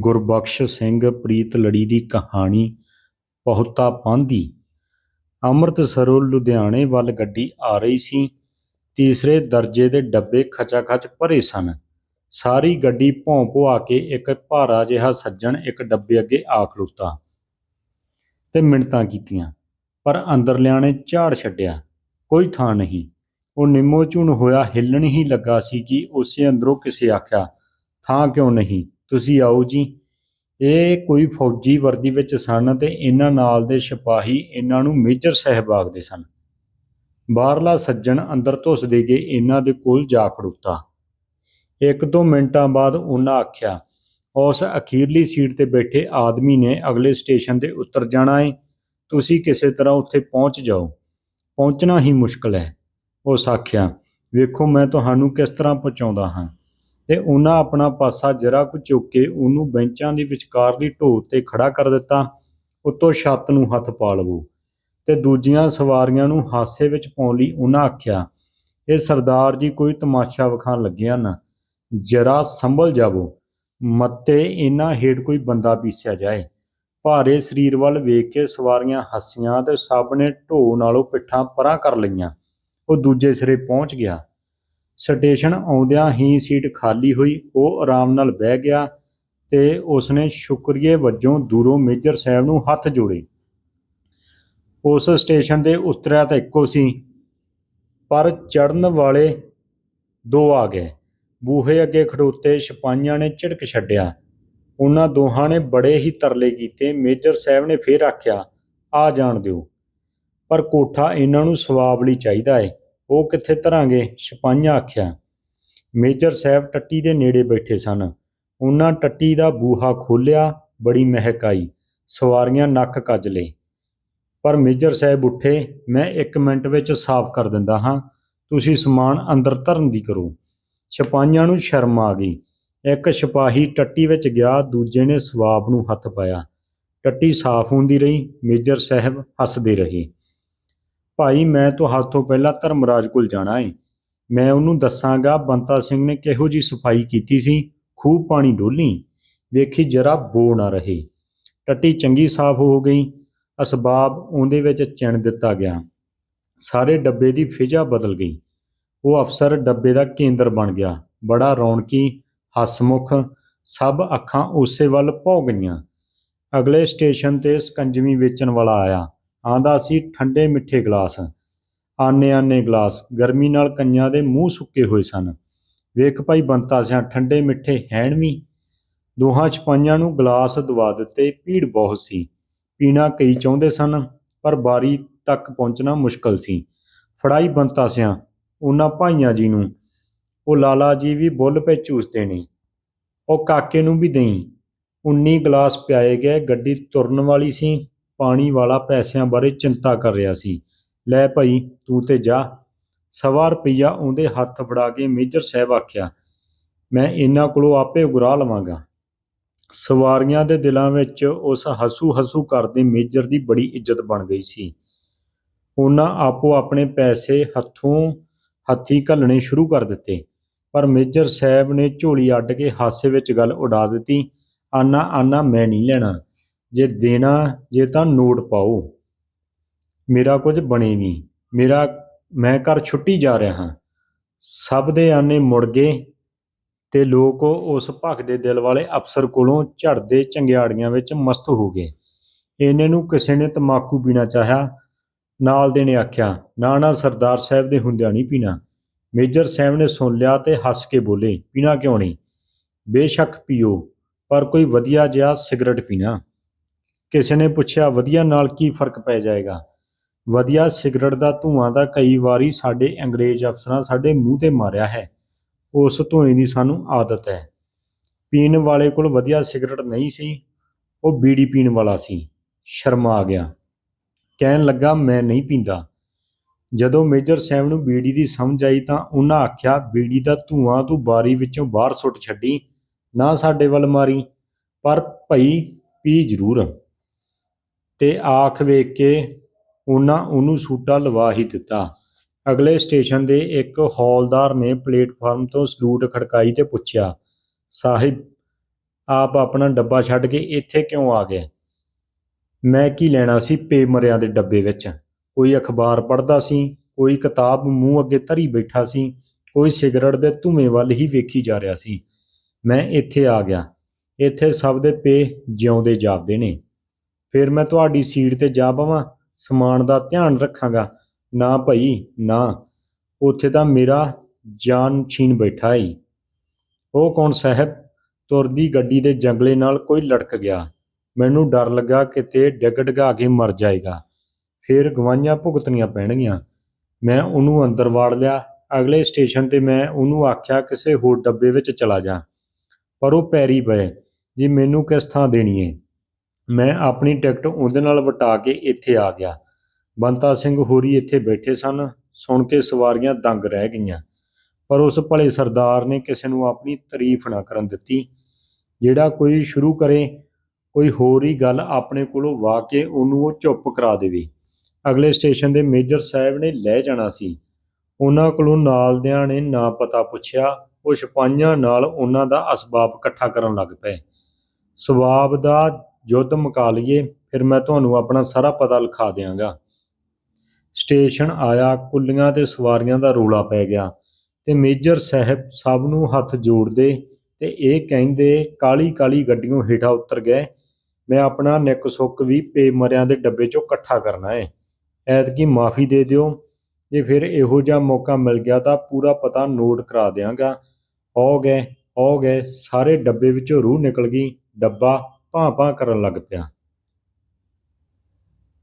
ਗੁਰਬਖਸ਼ ਸਿੰਘ ਪ੍ਰੀਤ ਲੜੀ ਦੀ ਕਹਾਣੀ ਬਹੁਤਾ ਪਾਂਧੀ। ਅੰਮ੍ਰਿਤਸਰੋਂ ਲੁਧਿਆਣੇ ਵੱਲ ਗੱਡੀ ਆ ਰਹੀ ਸੀ। ਤੀਸਰੇ ਦਰਜੇ ਦੇ ਡੱਬੇ ਖਚਾਖਚ ਭਰੇ ਸਨ। ਸਾਰੀ ਗੱਡੀ ਭੌਂ ਭੁਆ ਕੇ ਇੱਕ ਭਾਰਾ ਜਿਹਾ ਸੱਜਣ ਇੱਕ ਡੱਬੇ ਅੱਗੇ ਆ ਖਲੋਤਾ ਤੇ ਮਿੰਨਤਾਂ ਕੀਤੀਆਂ, ਪਰ ਅੰਦਰਲਿਆਂ ਨੇ ਝਾੜ ਛੱਡਿਆ। ਕੋਈ ਥਾਂ ਨਹੀਂ। ਉਹ ਨਿੰਮੋ ਝੁਣ ਹੋਇਆ ਹਿੱਲਣ ਹੀ ਲੱਗਾ ਸੀ ਕਿ ਉਸੇ ਅੰਦਰੋਂ ਕਿਸੇ ਆਖਿਆ, ਥਾਂ ਕਿਉਂ ਨਹੀਂ? ਤੁਸੀਂ ਆਓ ਜੀ। ਇਹ ਕੋਈ ਫੌਜੀ ਵਰਦੀ ਵਿੱਚ ਸਨ ਤੇ ਇਹਨਾਂ ਨਾਲ ਦੇ ਸਿਪਾਹੀ ਇਹਨਾਂ ਨੂੰ ਮੇਜਰ ਸਾਹਿਬ ਆਖਦੇ ਸਨ। ਬਾਹਰਲਾ ਸੱਜਣ ਅੰਦਰ ਧੁੱਸਦੇ ਗਏ ਇਹਨਾਂ ਦੇ ਕੋਲ ਜਾ ਖੜੂਤਾ। ਇੱਕ ਦੋ ਮਿੰਟਾਂ ਬਾਅਦ ਉਹਨਾਂ ਆਖਿਆ, ਉਸ ਅਖੀਰਲੀ ਸੀਟ ਤੇ ਬੈਠੇ ਆਦਮੀ ਨੇ ਅਗਲੇ ਸਟੇਸ਼ਨ ਤੇ ਉਤਰ ਜਾਣਾ ਏ। ਤੁਸੀਂ ਕਿਸੇ ਤਰ੍ਹਾਂ ਉੱਥੇ ਪਹੁੰਚ ਜਾਓ। ਪਹੁੰਚਣਾ ਹੀ ਮੁਸ਼ਕਲ ਹੈ। ਉਸ ਆਖਿਆ, ਵੇਖੋ ਮੈਂ ਤੁਹਾਨੂੰ ਕਿਸ ਤਰ੍ਹਾਂ ਪਹੁੰਚਾਉਂਦਾ ਹਾਂ। ਤੇ ਉਹਨਾਂ ਆਪਣਾ ਪਾਸਾ ਜਰਾ ਕੁ ਚੁੱਕ ਕੇ ਉਹਨੂੰ ਬੈਂਚਾਂ ਦੀ ਵਿਚਕਾਰਲੀ ਢੋਅ ਤੇ ਖੜਾ ਕਰ ਦਿੱਤਾ, ਉੱਤੋਂ ਛੱਤ ਨੂੰ ਹੱਥ ਪਾ ਲਵੋ। ਤੇ ਦੂਜੀਆਂ ਸਵਾਰੀਆਂ ਨੂੰ ਹਾਸੇ ਵਿੱਚ ਪਾਉਣ ਲਈ ਉਹਨਾਂ ਆਖਿਆ, ਇਹ ਸਰਦਾਰ ਜੀ ਕੋਈ ਤਮਾਸ਼ਾ ਵਿਖਾਣ ਲੱਗਿਆ ਨਾ ਜਰਾ ਸੰਭਲ ਜਾਵੋ। ਮੱਤੇ ਇਹਨਾਂ ਹੇਠ ਕੋਈ ਬੰਦਾ ਪੀਸਿਆ ਜਾਏ। ਭਾਰੇ ਸਰੀਰ ਵੱਲ ਵੇਖ ਕੇ ਸਵਾਰੀਆਂ ਹੱਸੀਆਂ ਤੇ ਸਭ ਨੇ ਢੋਅ ਨਾਲੋਂ ਪਿੱਠਾਂ ਪਰਾਂ ਕਰ ਲਈਆਂ। ਉਹ ਦੂਜੇ ਸਿਰੇ ਪਹੁੰਚ ਗਿਆ। ਸਟੇਸ਼ਨ ਆਉਂਦਿਆਂ ਹੀ ਸੀਟ ਖਾਲੀ ਹੋਈ। ਉਹ ਆਰਾਮ ਨਾਲ ਬਹਿ ਗਿਆ ਤੇ ਉਸਨੇ ਸ਼ੁਕਰੀਏ ਵਜੋਂ ਦੂਰੋਂ ਮੇਜਰ ਸਾਹਿਬ ਨੂੰ ਹੱਥ ਜੋੜੇ। ਉਸ ਸਟੇਸ਼ਨ ਦੇ ਉਤਰਿਆ ਤਾਂ ਇੱਕੋ ਸੀ, ਪਰ ਚੜਨ ਵਾਲੇ ਦੋ ਆ ਗਏ। ਬੂਹੇ ਅੱਗੇ ਖੜੋਤੇ ਸਿਪਾਹੀਆਂ ਨੇ ਝਿੜਕ ਛੱਡਿਆ। ਉਹਨਾਂ ਦੋਹਾਂ ਨੇ ਬੜੇ ਹੀ ਤਰਲੇ ਕੀਤੇ। ਮੇਜਰ ਸਾਹਿਬ ਨੇ ਫੇਰ ਆਖਿਆ, ਆ ਜਾਣ ਦਿਓ, ਪਰ ਕੋਠਾ ਇਹਨਾਂ ਨੂੰ ਸਵਾਬ ਲਈ ਚਾਹੀਦਾ ਏ। ਉਹ ਕਿੱਥੇ ਧਰਾਂਗੇ? ਸਿਪਾਹੀਆਂ ਆਖਿਆ। ਮੇਜਰ ਸਾਹਿਬ ਟੱਟੀ ਦੇ ਨੇੜੇ ਬੈਠੇ ਸਨ। ਉਹਨਾਂ ਟੱਟੀ ਦਾ ਬੂਹਾ ਖੋਲਿਆ ਬੜੀ ਮਹਿਕ ਆਈ। ਸਵਾਰੀਆਂ ਨੱਕ ਕੱਜ ਲਏ। ਪਰ ਮੇਜਰ ਸਾਹਿਬ ਉੱਠੇ, ਮੈਂ 1 ਮਿੰਟ ਵਿੱਚ ਸਾਫ਼ ਕਰ ਦਿੰਦਾ ਹਾਂ। ਤੁਸੀਂ ਸਮਾਨ ਅੰਦਰ ਧਰਨ ਦੀ ਕਰੋ। ਸਿਪਾਹੀਆਂ ਨੂੰ ਸ਼ਰਮ ਆ ਗਈ। ਇੱਕ ਸਿਪਾਹੀ ਟੱਟੀ ਵਿੱਚ ਗਿਆ, ਦੂਜੇ ਨੇ ਸਵਾਬ ਨੂੰ ਹੱਥ ਪਾਇਆ। ਟੱਟੀ ਸਾਫ਼ ਹੁੰਦੀ ਰਹੀ, ਮੇਜਰ ਸਾਹਿਬ ਹੱਸਦੇ ਰਹੇ। ਭਾਈ, ਮੈਂ ਤੁਹਾਡੇ ਤੋਂ ਪਹਿਲਾਂ ਧਰਮਰਾਜ ਕੋਲ ਜਾਣਾ ਏ। ਮੈਂ ਉਹਨੂੰ ਦੱਸਾਂਗਾ, ਬੰਤਾ ਸਿੰਘ ਨੇ ਕਿਹੋ ਜੀ ਸਫ਼ਾਈ ਕੀਤੀ ਸੀ ਖੂਬ ਪਾਣੀ ਡੋਲੀ। ਵੇਖੀ ਜਰਾ ਬੋ ਨਾ ਰਹੇ। ਟੱਟੀ ਚੰਗੀ ਸਾਫ਼ ਹੋ ਗਈ। ਅਸਬਾਬ ਉਹਦੇ ਵਿੱਚ ਚਿਣ ਦਿੱਤਾ ਗਿਆ। ਸਾਰੇ ਡੱਬੇ ਦੀ ਫਿਜ਼ਾ ਬਦਲ ਗਈ। ਉਹ ਅਫਸਰ ਡੱਬੇ ਦਾ ਕੇਂਦਰ ਬਣ ਗਿਆ। ਬੜਾ ਰੌਣਕੀ, ਹਸਮੁਖ, ਸਭ ਅੱਖਾਂ ਉਸੇ ਵੱਲ ਭੌ ਗਈਆਂ। ਅਗਲੇ ਸਟੇਸ਼ਨ ਤੇ ਸਕੰਜਵੀ ਵੇਚਣ ਵਾਲਾ ਆਇਆ। ਆਂਦਾ ਸੀ, ਠੰਡੇ ਮਿੱਠੇ ਗਲਾਸ। ਆਨੇ ਆਨੇ ਗਲਾਸ, ਗਰਮੀ ਨਾਲ ਕੰਨਿਆਂ ਦੇ ਮੂੰਹ ਸੁੱਕੇ ਹੋਏ ਸਨ। ਵੇਖ ਭਾਈ ਬੰਤਾ ਸਿਆ, ਠੰਡੇ ਮਿੱਠੇ ਹੈਣ ਵੀ? ਦੋਹਾਂ ਛਪਾਈਆਂ ਨੂੰ ਗਲਾਸ ਦਵਾ ਦਿੱਤੇ, ਭੀੜ ਬਹੁਤ ਸੀ। ਪੀਣਾ ਕਈ ਚਾਹੁੰਦੇ ਸਨ, ਪਰ ਬਾਰੀ ਤੱਕ ਪਹੁੰਚਣਾ ਮੁਸ਼ਕਲ ਸੀ। ਫੜਾਈ ਬੰਤਾ ਸਿਆ, ਉਹਨਾਂ ਭਾਈਆਂ ਜੀ ਨੂੰ। ਉਹ ਲਾਲਾ ਜੀ ਵੀ ਬੁੱਲ ਪੇ ਚੂਸਦੇ ਨੇ ਉਹ ਕਾਕੇ ਨੂੰ ਵੀ ਦੇਈ। 19 ਗਲਾਸ ਪਿਆਏ ਗਏ, ਗੱਡੀ ਤੁਰਨ ਵਾਲੀ ਸੀ। ਪਾਣੀ ਵਾਲਾ ਪੈਸਿਆਂ ਬਾਰੇ ਚਿੰਤਾ ਕਰ ਰਿਹਾ ਸੀ। ਲੈ ਭਾਈ, ਤੂੰ ਤੇ ਜਾ। ਸਵਾ ਰੁਪਈਆ ਉਹਦੇ ਹੱਥ ਫੜਾ ਕੇ ਮੇਜਰ ਸਾਹਿਬ ਆਖਿਆ, ਮੈਂ ਇਹਨਾਂ ਕੋਲੋਂ ਆਪੇ ਉਗਰਾ ਲਵਾਂਗਾ। ਸਵਾਰੀਆਂ ਦੇ ਦਿਲਾਂ ਵਿੱਚ ਉਸ ਹਸੂ ਹਸੂ ਕਰਦੇ ਮੇਜਰ ਦੀ ਬੜੀ ਇੱਜ਼ਤ ਬਣ ਗਈ ਸੀ। ਉਹਨਾਂ ਆਪੋ ਆਪਣੇ ਪੈਸੇ ਹੱਥੋਂ ਹੱਥੀ ਘੱਲਣੇ ਸ਼ੁਰੂ ਕਰ ਦਿੱਤੇ, ਪਰ ਮੇਜਰ ਸਾਹਿਬ ਨੇ ਝੋਲੀ ਅੱਡ ਕੇ ਹਾਸੇ ਵਿੱਚ ਗੱਲ ਉਡਾ ਦਿੱਤੀ ਆਨਾ ਆਨਾ ਮੈਂ ਨਹੀਂ ਲੈਣਾ। ਜੇ ਦੇਣਾ, ਜੇ ਤਾਂ ਨੋਟ ਪਾਓ। ਮੇਰਾ ਕੁਝ ਬਣੇ ਵੀ ਮੇਰਾ, ਮੈਂ ਘਰ ਛੁੱਟੀ ਜਾ ਰਿਹਾ ਹਾਂ। ਸਭ ਦੇ ਆਨੇ ਮੁੜ ਗਏ ਤੇ ਲੋਕ ਉਸ ਭਖਦੇ ਦਿਲ ਵਾਲੇ ਅਫਸਰ ਕੋਲੋਂ ਝੜਦੇ ਚੰਗਿਆੜੀਆਂ ਵਿੱਚ ਮਸਤ ਹੋ ਗਏ। ਇਹਨੇ ਨੂੰ ਕਿਸੇ ਨੇ ਤਮਾਕੂ ਪੀਣਾ ਚਾਹਿਆ। ਨਾਲ ਦੇ ਨੇ ਆਖਿਆ, ਨਾ ਨਾ, ਸਰਦਾਰ ਸਾਹਿਬ ਦੇ ਹੁੰਦਿਆਂ ਨਹੀਂ ਪੀਣਾ। ਮੇਜਰ ਸਾਹਿਬ ਨੇ ਸੁਣ ਲਿਆ ਤੇ ਹੱਸ ਕੇ ਬੋਲੇ, ਪੀਣਾ ਕਿਉਂ ਨਹੀਂ? ਬੇਸ਼ੱਕ ਪੀਓ, ਪਰ ਕੋਈ ਵਧੀਆ ਜਿਹਾ ਸਿਗਰਟ ਪੀਣਾ। ਕਿਸੇ ਨੇ ਪੁੱਛਿਆ, ਵਧੀਆ, ਨਾਲ ਕੀ ਫ਼ਰਕ ਪੈ ਜਾਏਗਾ? ਵਧੀਆ, ਸਿਗਰਟ ਦਾ ਧੂਆਂ ਦਾ ਕਈ ਵਾਰੀ ਸਾਡੇ ਅੰਗਰੇਜ਼ ਅਫਸਰਾਂ ਸਾਡੇ ਮੂੰਹ ਤੇ ਮਾਰਿਆ ਹੈ। ਉਸ ਧੂਏ ਦੀ ਸਾਨੂੰ ਆਦਤ ਹੈ। ਪੀਣ ਵਾਲੇ ਕੋਲ ਵਧੀਆ ਸਿਗਰਟ ਨਹੀਂ ਸੀ, ਉਹ ਬੀੜੀ ਪੀਣ ਵਾਲਾ ਸੀ। ਸ਼ਰਮਾ ਆ ਗਿਆ। ਕਹਿਣ ਲੱਗਾ, ਮੈਂ ਨਹੀਂ ਪੀਂਦਾ। ਜਦੋਂ ਮੇਜਰ ਸਾਹਿਬ ਨੂੰ ਬੀੜੀ ਦੀ ਸਮਝ ਆਈ ਤਾਂ ਉਹਨਾਂ ਆਖਿਆ, ਬੀੜੀ ਦਾ ਧੂਆਂ ਤੂੰ ਬਾਰੀ ਵਿੱਚੋਂ ਬਾਹਰ ਸੁੱਟ ਛੱਡੀ, ਨਾ ਸਾਡੇ ਵੱਲ ਮਾਰੀ, ਪਰ ਭਈ, ਪੀ ਜ਼ਰੂਰ। ਤੇ ਆਖ ਵੇਖ ਕੇ ਉਹਨਾਂ ਉਹਨੂੰ ਸੂਟਾ ਲਵਾ ਹੀ ਦਿੱਤਾ। ਅਗਲੇ ਸਟੇਸ਼ਨ ਦੇ ਇੱਕ ਹੌਲਦਾਰ ਨੇ ਪਲੇਟਫਾਰਮ ਤੋਂ ਸਲੂਟ ਖੜਕਾਈ ਤੇ ਪੁੱਛਿਆ, ਸਾਹਿਬ, ਆਪ ਆਪਣਾ ਡੱਬਾ ਛੱਡ ਕੇ ਇੱਥੇ ਕਿਉਂ ਆ ਗਏ? ਮੈਂ ਕੀ ਲੈਣਾ ਸੀ ਪੇਮਰਿਆਂ ਦੇ ਡੱਬੇ ਵਿੱਚ? ਕੋਈ ਅਖਬਾਰ ਪੜ੍ਹਦਾ ਸੀ, ਕੋਈ ਕਿਤਾਬ ਮੂੰਹ ਅੱਗੇ ਧਰੀ ਬੈਠਾ ਸੀ, ਕੋਈ ਸਿਗਰਟ ਦੇ ਧੂਏ ਵੱਲ ਹੀ ਵੇਖੀ ਜਾ ਰਿਹਾ ਸੀ। ਮੈਂ ਇੱਥੇ ਆ ਗਿਆ। ਇੱਥੇ ਸਭ ਦੇ ਪੇ ਜਿਉਂਦੇ ਜਾਪਦੇ ਨੇ। ਫਿਰ ਮੈਂ ਤੁਹਾਡੀ ਸੀਟ ਤੇ ਜਾ ਪਵਾਂ, ਸਮਾਨ ਦਾ ਧਿਆਨ ਰੱਖਾਂਗਾ। ਨਾ ਭਈ, ਨਾ। ਉੱਥੇ ਤਾਂ ਮੇਰਾ ਜਾਨ ਛੀਨ ਬੈਠਾ ਈ। ਉਹ ਕੌਣ ਸਾਹਿਬ? ਤੁਰਦੀ ਗੱਡੀ ਦੇ ਜੰਗਲੇ ਨਾਲ ਕੋਈ ਲਟਕ ਗਿਆ। ਮੈਨੂੰ ਡਰ ਲੱਗਾ ਕਿਤੇ ਡਿੱਗ ਡਗਾ ਕੇ ਮਰ ਜਾਏਗਾ। ਫਿਰ ਗਵਾਈਆਂ ਭੁਗਤਣੀਆਂ ਪੈਣਗੀਆਂ। ਮੈਂ ਉਹਨੂੰ ਅੰਦਰ ਵਾੜ ਲਿਆ। ਅਗਲੇ ਸਟੇਸ਼ਨ ਤੇ ਮੈਂ ਉਹਨੂੰ ਆਖਿਆ ਕਿਸੇ ਹੋਰ ਡੱਬੇ ਵਿੱਚ ਚਲਾ ਜਾ। ਪਰ ਉਹ ਪੈਰੀ ਪਏ। ਜੀ, ਮੈਨੂੰ ਕਿਸ ਥਾਂ ਦੇਣੀ ਏ? ਮੈਂ ਆਪਣੀ ਟਿਕਟ ਉਹਦੇ ਨਾਲ ਵਟਾ ਕੇ ਇੱਥੇ ਆ ਗਿਆ। ਬੰਤਾ ਸਿੰਘ ਹੋਰੀ ਇੱਥੇ ਬੈਠੇ ਸਨ, ਸੁਣ ਕੇ ਸਵਾਰੀਆਂ ਦੰਗ ਰਹਿ ਗਈਆਂ। ਪਰ ਉਸ ਭਲੇ ਸਰਦਾਰ ਨੇ ਕਿਸੇ ਨੂੰ ਆਪਣੀ ਤਾਰੀਫ ਨਾ ਕਰਨ ਦਿੱਤੀ। ਜਿਹੜਾ ਕੋਈ ਸ਼ੁਰੂ ਕਰੇ, ਕੋਈ ਹੋਰ ਹੀ ਗੱਲ ਆਪਣੇ ਕੋਲੋਂ ਵਾਹ ਕੇ ਉਹਨੂੰ ਉਹ ਚੁੱਪ ਕਰਾ ਦੇਵੇ। ਅਗਲੇ ਸਟੇਸ਼ਨ ਦੇ ਮੇਜਰ ਸਾਹਿਬ ਨੇ ਲੈ ਜਾਣਾ ਸੀ। ਉਹਨਾਂ ਕੋਲੋਂ ਨਾਲਦਿਆਂ ਨੇ ਨਾ ਪਤਾ ਪੁੱਛਿਆ, ਉਹ ਸਿਪਾਹੀਆਂ ਨਾਲ ਉਹਨਾਂ ਦਾ ਅਸਬਾਬ ਇਕੱਠਾ ਕਰਨ ਲੱਗ ਪਏ। ਸਵਾਬ ਦਾ ਯੁੱਧ ਮੁਕਾ ਲਈਏ, ਫਿਰ ਮੈਂ ਤੁਹਾਨੂੰ ਆਪਣਾ ਸਾਰਾ ਪਤਾ ਲਿਖਾ ਦਿਆਂਗਾ। ਸਟੇਸ਼ਨ ਆਇਆ, ਕੁੱਲੀਆਂ ਤੇ ਸਵਾਰੀਆਂ ਦਾ ਰੋਲਾ ਪੈ ਗਿਆ ਤੇ ਮੇਜਰ ਸਾਹਿਬ ਸਭ ਨੂੰ ਹੱਥ ਜੋੜਦੇ ਤੇ ਇਹ ਕਹਿੰਦੇ, ਕਾਲੀ ਕਾਲੀ ਗੱਡੀਆਂ ਹੇਠਾਂ ਉਤਰ ਗਏ। ਮੈਂ ਆਪਣਾ ਨਿੱਕ ਸੁੱਕ ਵੀ ਪੇ ਮਰਿਆਂ ਦੇ ਡੱਬੇ ਚੋਂ ਇਕੱਠਾ ਕਰਨਾ ਹੈ ਐਤਕੀ ਮਾਫੀ ਦੇ ਦਿਓ। ਜੇ ਫਿਰ ਇਹੋ ਜਿਹਾ ਮੌਕਾ ਮਿਲ ਗਿਆ ਤਾਂ ਪੂਰਾ ਪਤਾ ਨੋਟ ਕਰਾ ਦਿਆਂਗਾ। ਹੋ ਗਏ ਹੋ ਗਏ। ਸਾਰੇ ਡੱਬੇ ਵਿੱਚੋਂ ਰੂਹ ਨਿਕਲ ਗਈ। ਡੱਬਾ ਭਾਂ ਭਾਂ ਕਰਨ ਲੱਗ ਪਿਆ।